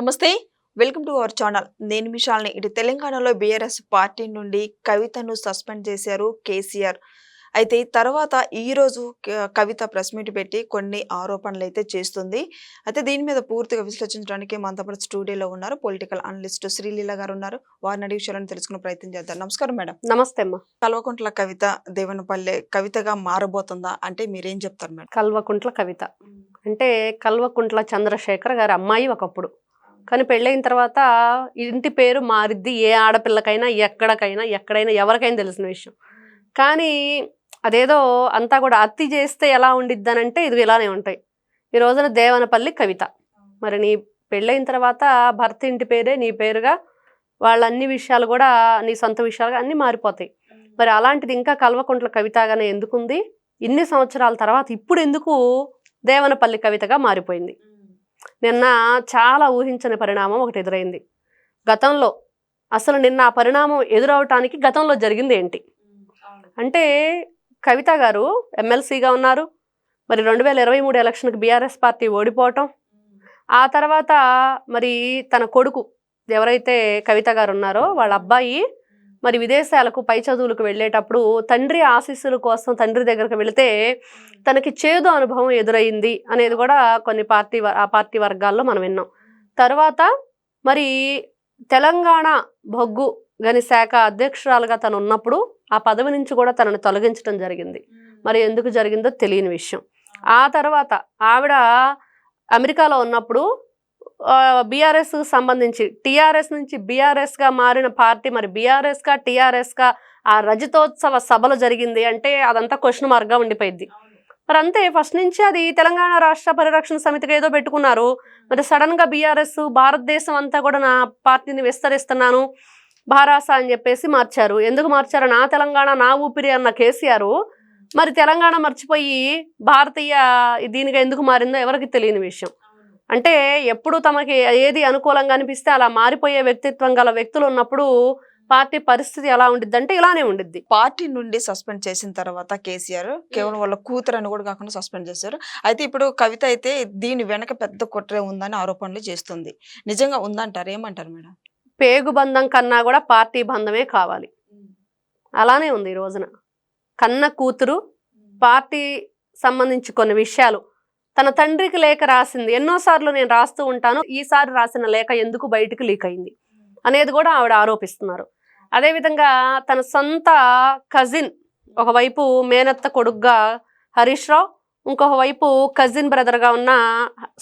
నమస్తే welcome to our channel. నేను మిషాల్ని ఇటు తెలంగాణలో బీఆర్ఎస్ పార్టీ నుండి కవితను సస్పెండ్ చేశారు కేసీఆర్. అయితే తర్వాత ఈ రోజు క- కవిత ప్రెస్ మీట్ పెట్టి కొన్ని ఆరోపణలు అయితే చేస్తుంది. అయితే దీని మీద పూర్తిగా విశ్లేషించడానికి మనతో పాటు స్టూడియోలో ఉన్నారు పొలిటికల్ అనలిస్ట్ శ్రీలీల గారు ఉన్నారు. వారిని అడిగి విషయాలను తెలుసుకునే ప్రయత్నం చేద్దాం. నమస్కారం మేడం. నమస్తే అమ్మ. కల్వకుంట్ల కవిత దేవనపల్లె కవితగా మారబోతుందా? అంటే మీరేం చెప్తారు మేడం? కల్వకుంట్ల కవిత. అంటే కల్వకుంట్ల చంద్రశేఖర్ గారి అమ్మాయి ఒకప్పుడు. కానీ పెళ్ళైన తర్వాత ఇంటి పేరు మారిద్ది ఏ ఆడపిల్లకైనా ఎక్కడికైనా ఎక్కడైనా ఎవరికైనా తెలిసిన విషయం. కానీ అదేదో అంతా కూడా అత్తి చేస్తే ఎలా ఉండిద్దనంటే ఇది ఇలానే ఉంటాయి. ఈ రోజున దేవనపల్లి కవిత. మరి నీ పెళ్ళైన తర్వాత భర్త ఇంటి పేరే నీ పేరుగా వాళ్ళ అన్ని విషయాలు కూడా నీ సొంత విషయాలుగా అన్నీ మారిపోతాయి. మరి అలాంటిది ఇంకా కల్వకుంట్ల కవితగానే ఎందుకుంది? ఇన్ని సంవత్సరాల తర్వాత ఇప్పుడు ఎందుకు దేవనపల్లి కవితగా మారిపోయింది? నిన్న చాలా ఊహించని పరిణామం ఒకటి ఎదురైంది. గతంలో అసలు నిన్న ఆ పరిణామం ఎదురవటానికి గతంలో జరిగింది ఏంటి? అంటే కవిత గారు ఎమ్మెల్సీగా ఉన్నారు. మరి రెండు వేల ఇరవై మూడు ఎలక్షన్కి బీఆర్ఎస్ పార్టీ ఓడిపోవటం. ఆ తర్వాత మరి తన కొడుకు ఎవరైతే కవిత గారు ఉన్నారో వాళ్ళ అబ్బాయి మరి విదేశాలకు పై చదువులకు వెళ్ళేటప్పుడు తండ్రి ఆశీస్సుల కోసం తండ్రి దగ్గరకు వెళితే తనకి చేదు అనుభవం ఎదురైంది అనేది కూడా కొన్ని పార్టీ ఆ పార్టీ వర్గాల్లో మనం విన్నాం. తర్వాత మరి తెలంగాణ బొగ్గు గని శాఖ అధ్యక్షురాలుగా తను ఉన్నప్పుడు ఆ పదవి నుంచి కూడా తనను తొలగించడం జరిగింది. మరి ఎందుకు జరిగిందో తెలియని విషయం. ఆ తర్వాత ఆవిడ అమెరికాలో ఉన్నప్పుడు బీఆర్ఎస్ సంబంధించి టీఆర్ఎస్ నుంచి బీఆర్ఎస్గా మారిన పార్టీ మరి బీఆర్ఎస్గా టీఆర్ఎస్గా ఆ రజతోత్సవ సభలు జరిగింది అంటే అదంతా క్వశ్చన్ మార్క్గా ఉండిపోయింది మరి అంతే ఫస్ట్ నుంచి అది తెలంగాణ రాష్ట్ర పరిరక్షణ సమితికి ఏదో పెట్టుకున్నారు. మరి సడన్గా బీఆర్ఎస్ భారతదేశం అంతా కూడా నా పార్టీని విస్తరిస్తున్నాను భారాస అని చెప్పేసి మార్చారు. ఎందుకు మార్చారు? నా తెలంగాణ నా ఊపిరి అన్న కేసీఆర్ మరి తెలంగాణ మర్చిపోయి భారతీయ దీనిగా ఎందుకు మారిందో ఎవరికి తెలియని విషయం. అంటే ఎప్పుడు తమకి ఏది అనుకూలంగా అనిపిస్తే అలా మారిపోయే వ్యక్తిత్వం గల వ్యక్తులు ఉన్నప్పుడు పార్టీ పరిస్థితి ఎలా ఉండిద్ది అంటే ఇలానే ఉండిద్ది. పార్టీ నుండి సస్పెండ్ చేసిన తర్వాత కేసీఆర్ కేవలం వాళ్ళ కూతురు అని కూడా కాకుండా సస్పెండ్ చేశారు. అయితే ఇప్పుడు కవిత అయితే దీని వెనక పెద్ద కుట్రే ఉందని ఆరోపణలు చేస్తుంది. నిజంగా ఉందంటారు? ఏమంటారు మేడం? పేగు బంధం కన్నా కూడా పార్టీ బంధమే కావాలి. అలానే ఉంది ఈ రోజున. కన్న కూతురు పార్టీ సంబంధించి కొన్ని విషయాలు తన తండ్రికి లేఖ రాసింది. ఎన్నోసార్లు నేను రాస్తూ ఉంటాను. ఈసారి రాసిన లేఖ ఎందుకు బయటికి లీక్ అయింది? అనేది కూడా ఆవిడ ఆరోపిస్తున్నారు. అదేవిధంగా తన సొంత కజిన్ ఒకవైపు మేనత్త కొడుగ్గా హరీష్ రావు ఇంకొక వైపు కజిన్ బ్రదర్గా ఉన్న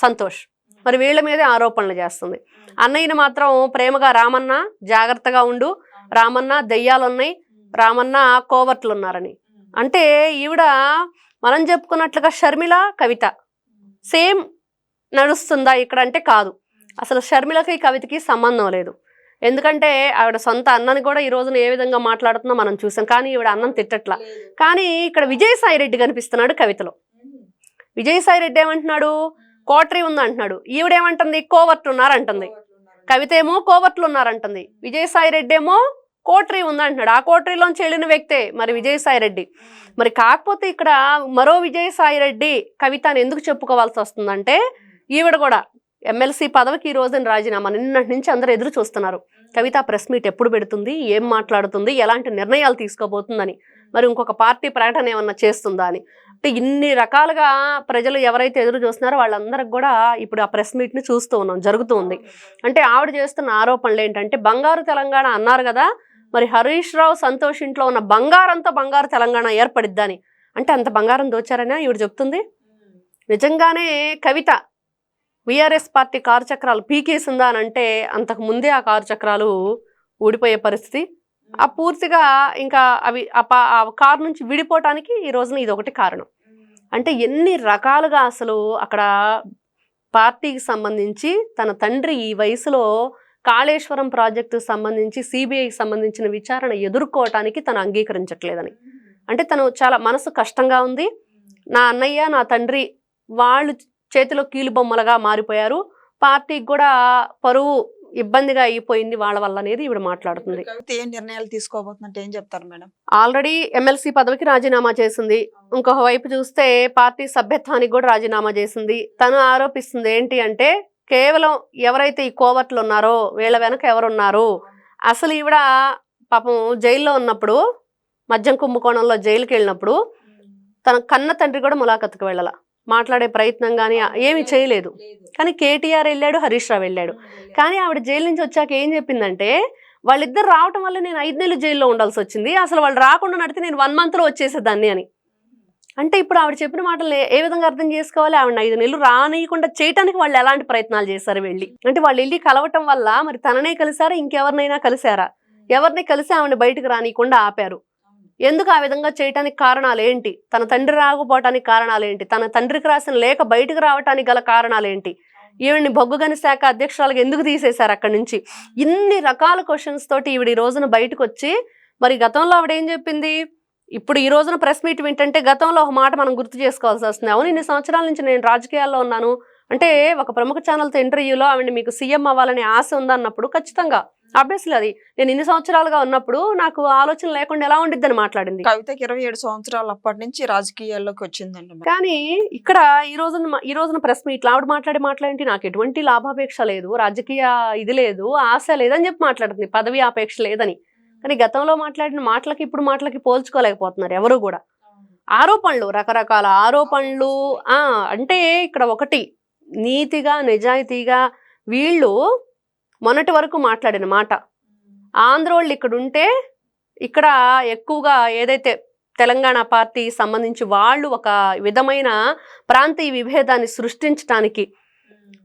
సంతోష్. మరి వీళ్ళ మీదే ఆరోపణలు చేస్తుంది. అన్నయ్యని మాత్రం ప్రేమగా రామన్న జాగ్రత్తగా ఉండు రామన్న దెయ్యాలున్నాయి రామన్న కోవర్ట్లు ఉన్నారని అంటే ఈవిడ మనం చెప్పుకున్నట్లుగా షర్మిల కవిత. సేమ్ నడుస్తుందా ఇక్కడ అంటే కాదు. అసలు షర్మిలకి కవితకి సంబంధం లేదు. ఎందుకంటే ఆవిడ సొంత అన్నని కూడా ఈ రోజున ఏ విధంగా మాట్లాడుతుందో మనం చూసాం. కానీ ఈవిడ అన్నం తిట్టట్లా. కానీ ఇక్కడ విజయసాయి రెడ్డి కనిపిస్తున్నాడు కవితలో. విజయసాయి రెడ్డి ఏమంటున్నాడు? కోటరీ ఉంది అంటున్నాడు. ఈవిడేమంటుంది కోవర్ట్లు ఉన్నారు అంటుంది కవిత ఏమో కోవర్ట్లు ఉన్నారంటుంది. విజయసాయి రెడ్డి ఏమో కోటరీ ఉందంటున్నాడు. ఆ కోటరీలోంచి వెళ్ళిన వ్యక్తే మరి విజయసాయి రెడ్డి మరి కాకపోతే ఇక్కడ మరో విజయసాయి రెడ్డి కవిత అని ఎందుకు చెప్పుకోవాల్సి వస్తుందంటే ఈవిడ కూడా ఎమ్మెల్సీ పదవికి ఈ రోజున రాజీనామా. నిన్నటి నుంచి అందరూ ఎదురు చూస్తున్నారు. కవిత ప్రెస్ మీట్ ఎప్పుడు పెడుతుంది ఏం మాట్లాడుతుంది ఎలాంటి నిర్ణయాలు తీసుకోబోతుందని. మరి ఇంకొక పార్టీ ప్రకటన ఏమన్నా చేస్తుందా అని. అంటే ఇన్ని రకాలుగా ప్రజలు ఎవరైతే ఎదురు చూస్తున్నారో వాళ్ళందరికి కూడా ఇప్పుడు ఆ ప్రెస్ మీట్ని చూస్తూ ఉన్నాం జరుగుతూ ఉంది. అంటే ఆవిడ చేస్తున్న ఆరోపణలు ఏంటంటే బంగారు తెలంగాణ అన్నారు కదా మరి హరీష్ రావు సంతోష్ ఇంట్లో ఉన్న బంగారంతో బంగారు తెలంగాణ ఏర్పడిద్దని. అంటే అంత బంగారం దోచారనే ఈవిడ చెప్తుంది. నిజంగానే కవిత విఆర్ఎస్ పార్టీ కారు చక్రాలు పీకేసిందా అని అంటే అంతకు ముందే ఆ కారు చక్రాలు ఊడిపోయే పరిస్థితి. ఆ పూర్తిగా ఇంకా అవి ఆ కారు నుంచి విడిపోవటానికి ఈ రోజున ఇది ఒకటి కారణం. అంటే ఎన్ని రకాలుగా అసలు అక్కడ పార్టీకి సంబంధించి తన తండ్రి ఈ వయసులో కాళేశ్వరం ప్రాజెక్టు సంబంధించి సిబిఐకి సంబంధించిన విచారణ ఎదుర్కోవటానికి తను అంగీకరించట్లేదని. అంటే తను చాలా మనసు కష్టంగా ఉంది. నా అన్నయ్య నా తండ్రి వాళ్ళు చేతిలో కీలుబొమ్మలుగా మారిపోయారు. పార్టీకి కూడా పరువు ఇబ్బందిగా అయిపోయింది వాళ్ళ వల్ల అనేది ఈవిడ మాట్లాడుతుంది. కవిత ఏం నిర్ణయాలు తీసుకోబోతుందంటే ఏం చెప్తారు మేడం? ఆల్రెడీ ఎమ్మెల్సీ పదవికి రాజీనామా చేసింది. ఇంకొక వైపు చూస్తే పార్టీ సభ్యత్వానికి కూడా రాజీనామా చేసింది. తను ఆరోపిస్తుంది ఏంటి అంటే కేవలం ఎవరైతే ఈ కోవట్లు ఉన్నారో వీళ్ళ వెనక ఎవరున్నారు? అసలు ఈవిడ పాపం జైల్లో ఉన్నప్పుడు మద్యం కుంభకోణంలో జైలుకి వెళ్ళినప్పుడు తన కన్న తండ్రి కూడా ములాఖత్తుకు వెళ్ళాల. మాట్లాడే ప్రయత్నం కానీ ఏమీ చేయలేదు. కానీ కేటీఆర్ వెళ్ళాడు హరీష్ రావు వెళ్ళాడు. కానీ ఆవిడ జైలు నుంచి వచ్చాక ఏం చెప్పిందంటే వాళ్ళిద్దరు రావటం వల్ల నేను ఐదు నెలలు జైల్లో ఉండాల్సి వచ్చింది. అసలు వాళ్ళు రాకుండా నడితే నేను వన్ మంత్లో వచ్చేసేదాన్ని అని. అంటే ఇప్పుడు ఆవిడ చెప్పిన మాటలు ఏ- విధంగా అర్థం చేసుకోవాలి? ఆవిడ ఐదు నెలలు రానియకుండా చేయటానికి వాళ్ళు ఎలాంటి ప్రయత్నాలు చేశారు వెళ్ళి? అంటే వాళ్ళు వెళ్ళి కలవటం వల్ల మరి తననే కలిసారా ఇంకెవరినైనా కలిసారా ఎవరిని కలిసి ఆవిడ బయటకు రానియకుండా ఆపారు? ఎందుకు ఆ విధంగా చేయటానికి కారణాలు ఏంటి? తన తండ్రి రాకపోవటానికి కారణాలు ఏంటి? తన తండ్రికి రాసిన లేఖ బయటకు రావటానికి గల కారణాలు ఏంటి? ఈవిడ్ని బొగ్గుగని శాఖ అధ్యక్షురాలకు ఎందుకు తీసేశారు అక్కడి నుంచి? ఇన్ని రకాల క్వశ్చన్స్ తోటి ఈవిడ ఈ రోజున బయటకు వచ్చి మరి గతంలో ఆవిడ ఏం చెప్పింది? ఇప్పుడు ఈ రోజున ప్రెస్ మీట్ వింటంటే గతంలో ఒక మాట మనం గుర్తు చేసుకోవాల్సి వస్తుంది. అవును ఇన్ని సంవత్సరాల నుంచి నేను రాజకీయాల్లో ఉన్నాను. అంటే ఒక ప్రముఖ ఛానల్తో ఇంటర్వ్యూలో ఆవిడ మీకు సీఎం అవ్వాలనే ఆశ ఉందన్నప్పుడు ఖచ్చితంగా. ఆబ్వియస్లీ అది. నేను ఇన్ని సంవత్సరాలుగా ఉన్నప్పుడు నాకు ఆలోచన లేకుండా ఎలా ఉండిద్దని మాట్లాడింది. కవితకి ఇరవై ఏడు సంవత్సరాలు అప్పటి నుంచి రాజకీయాల్లోకి వచ్చిందండి. కానీ ఇక్కడ ఈ రోజున ఈ రోజున ప్రెస్ మీట్ ఆవిడ మాట్లాడే మాట్లాడేంటి నాకు ఎటువంటి లాభాపేక్ష లేదు. రాజకీయ ఇది లేదు. ఆశ లేదని చెప్పి మాట్లాడుతుంది. పదవి ఆపేక్ష లేదని. కానీ గతంలో మాట్లాడిన మాటలకి ఇప్పుడు మాటలకి పోల్చుకోలేకపోతున్నారు ఎవరు కూడా. ఆరోపణలు రకరకాల ఆరోపణలు అంటే ఇక్కడ ఒకటి నీతిగా నిజాయితీగా వీళ్ళు మొన్నటి వరకు మాట్లాడిన మాట. ఆంధ్రోళ్ళు ఇక్కడ ఉంటే ఇక్కడ ఎక్కువగా ఏదైతే తెలంగాణ పార్టీ సంబంధించి వాళ్ళు ఒక విధమైన ప్రాంతీయ విభేదాన్ని సృష్టించడానికి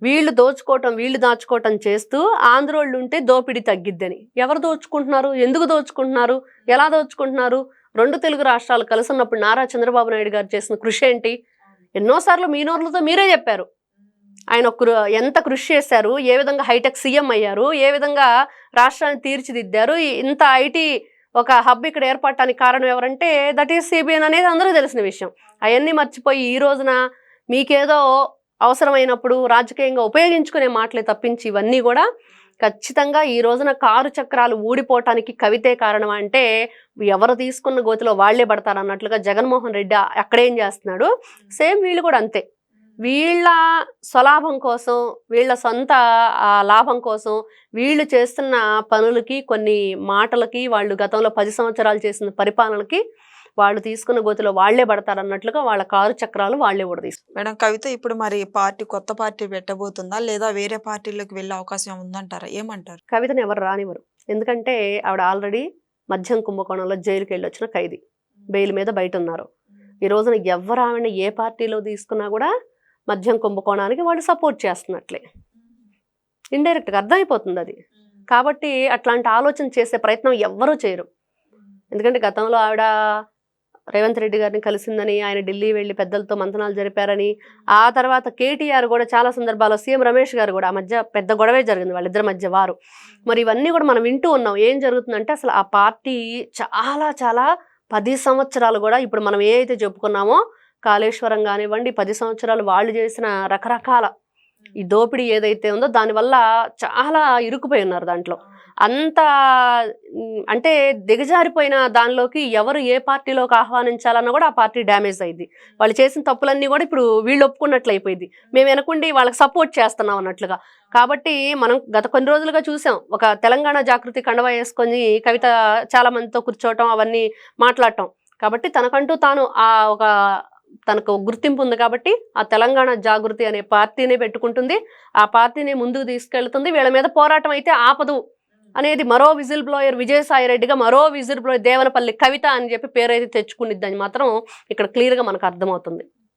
వీళ్ళు దోచుకోవటం వీళ్ళు దాచుకోవటం చేస్తూ ఆంధ్రోళ్ళు ఉంటే దోపిడీ తగ్గిద్దని. ఎవరు దోచుకుంటున్నారు? ఎందుకు దోచుకుంటున్నారు? ఎలా దోచుకుంటున్నారు? రెండు తెలుగు రాష్ట్రాలు కలిసినప్పుడు నారా చంద్రబాబు నాయుడు గారు చేసిన కృషి ఏంటి? ఎన్నోసార్లు మీ నోర్లతో మీరే చెప్పారు. ఆయన కృ ఎంత కృషి చేశారు? ఏ విధంగా హైటెక్ సీఎం అయ్యారు? ఏ విధంగా రాష్ట్రాన్ని తీర్చిదిద్దారు? ఇంత ఐటీ ఒక హబ్ ఇక్కడ ఏర్పడటానికి కారణం ఎవరంటే దట్ ఈస్ సిబిఎన్ అనేది అందరూ తెలిసిన విషయం. అవన్నీ మర్చిపోయి ఈ రోజున మీకేదో అవసరమైనప్పుడు రాజకీయంగా ఉపయోగించుకునే మాటలే తప్పించి ఇవన్నీ కూడా ఖచ్చితంగా ఈ రోజున కారు చక్రాలు ఊడిపోవటానికి కవితే కారణం అంటే ఎవరు తీసుకున్న గోతిలో వాళ్ళే పడతారు అన్నట్లుగా జగన్మోహన్ రెడ్డి అక్కడేం చేస్తున్నాడు? సేమ్ వీళ్ళు కూడా అంతే. వీళ్ళ స్వలాభం కోసం వీళ్ళ సొంత లాభం కోసం వీళ్ళు చేస్తున్న పనులకి కొన్ని మాటలకి వాళ్ళు గతంలో పది సంవత్సరాలు చేసిన పరిపాలనకి వాళ్ళు తీసుకున్న గోతిలో వాళ్ళే పడతారు అన్నట్లుగా వాళ్ళ కారు చక్రాలు వాళ్ళే కూడా తీసుకుంటారు మేడం కవిత ఇప్పుడు మరి పార్టీ కొత్త పార్టీ పెట్టబోతుందా? లేదా వేరే పార్టీలోకి వెళ్ళే అవకాశం ఉందంటారా? ఏమంటారు? కవితను ఎవరు రానివ్వరు. ఎందుకంటే ఆవిడ ఆల్రెడీ మద్యం కుంభకోణంలో జైలుకి వెళ్ళి వచ్చిన ఖైదీ. బెయిల్ మీద బయట ఉన్నారు ఈ రోజున ఎవరు ఆవిడని ఏ పార్టీలో తీసుకున్నా కూడా మద్యం కుంభకోణానికి వాళ్ళు సపోర్ట్ చేస్తున్నట్లే. ఇండైరెక్ట్గా అర్థమైపోతుంది అది. కాబట్టి అట్లాంటి ఆలోచన చేసే ప్రయత్నం ఎవ్వరూ చేయరు. ఎందుకంటే గతంలో ఆవిడ రేవంత్ రెడ్డి గారిని కలిసిందని ఆయన ఢిల్లీ వెళ్ళి పెద్దలతో మంతనాలు జరిపారని ఆ తర్వాత కేటీఆర్ కూడా చాలా సందర్భాల్లో సీఎం రమేష్ గారు కూడా ఆ మధ్య పెద్ద గొడవే జరిగింది వాళ్ళిద్దరి మధ్య వారు. మరి ఇవన్నీ కూడా మనం వింటూ ఉన్నాం. ఏం జరుగుతుందంటే అసలు ఆ పార్టీ చాలా చాలా పది సంవత్సరాలు కూడా ఇప్పుడు మనం ఏ అయితే చెప్పుకున్నామో కాళేశ్వరం కానివ్వండి పది సంవత్సరాలు వాళ్ళు చేసిన రకరకాల ఈ దోపిడీ ఏదైతే ఉందో దానివల్ల చాలా ఇరుక్కుపోయి ఉన్నారు దాంట్లో. అంత అంటే దిగజారిపోయిన దానిలోకి ఎవరు ఏ పార్టీలోకి ఆహ్వానించాలన్నా కూడా ఆ పార్టీ డ్యామేజ్ అయింది వాళ్ళు చేసిన తప్పులన్నీ కూడా ఇప్పుడు వీళ్ళు ఒప్పుకున్నట్లు అయిపోయింది మేము వెనకుండి వాళ్ళకి సపోర్ట్ చేస్తున్నాం అన్నట్లుగా. కాబట్టి మనం గత కొన్ని రోజులుగా చూసాం. ఒక తెలంగాణ జాగృతి కండవ వేసుకొని కవిత చాలా మందితో కూర్చోవటం అవన్నీ మాట్లాడటం. కాబట్టి తనకంటూ తాను ఆ ఒక తనకు గుర్తింపు ఉంది కాబట్టి ఆ తెలంగాణ జాగృతి అనే పార్టీనే పెట్టుకుంటుంది. ఆ పార్టీని ముందుకు తీసుకెళ్తుంది. వీళ్ళ మీద పోరాటం అయితే ఆపదు. అనేది మరో విజిల్ బ్లోయర్ విజయసాయి రెడ్డిగా మరో విజిల్ బ్లోయర్ దేవనపల్లి కవిత అని చెప్పి పేరైతే తెచ్చుకునిద్దని మాత్రం ఇక్కడ క్లియర్గా మనకు అర్థమవుతుంది.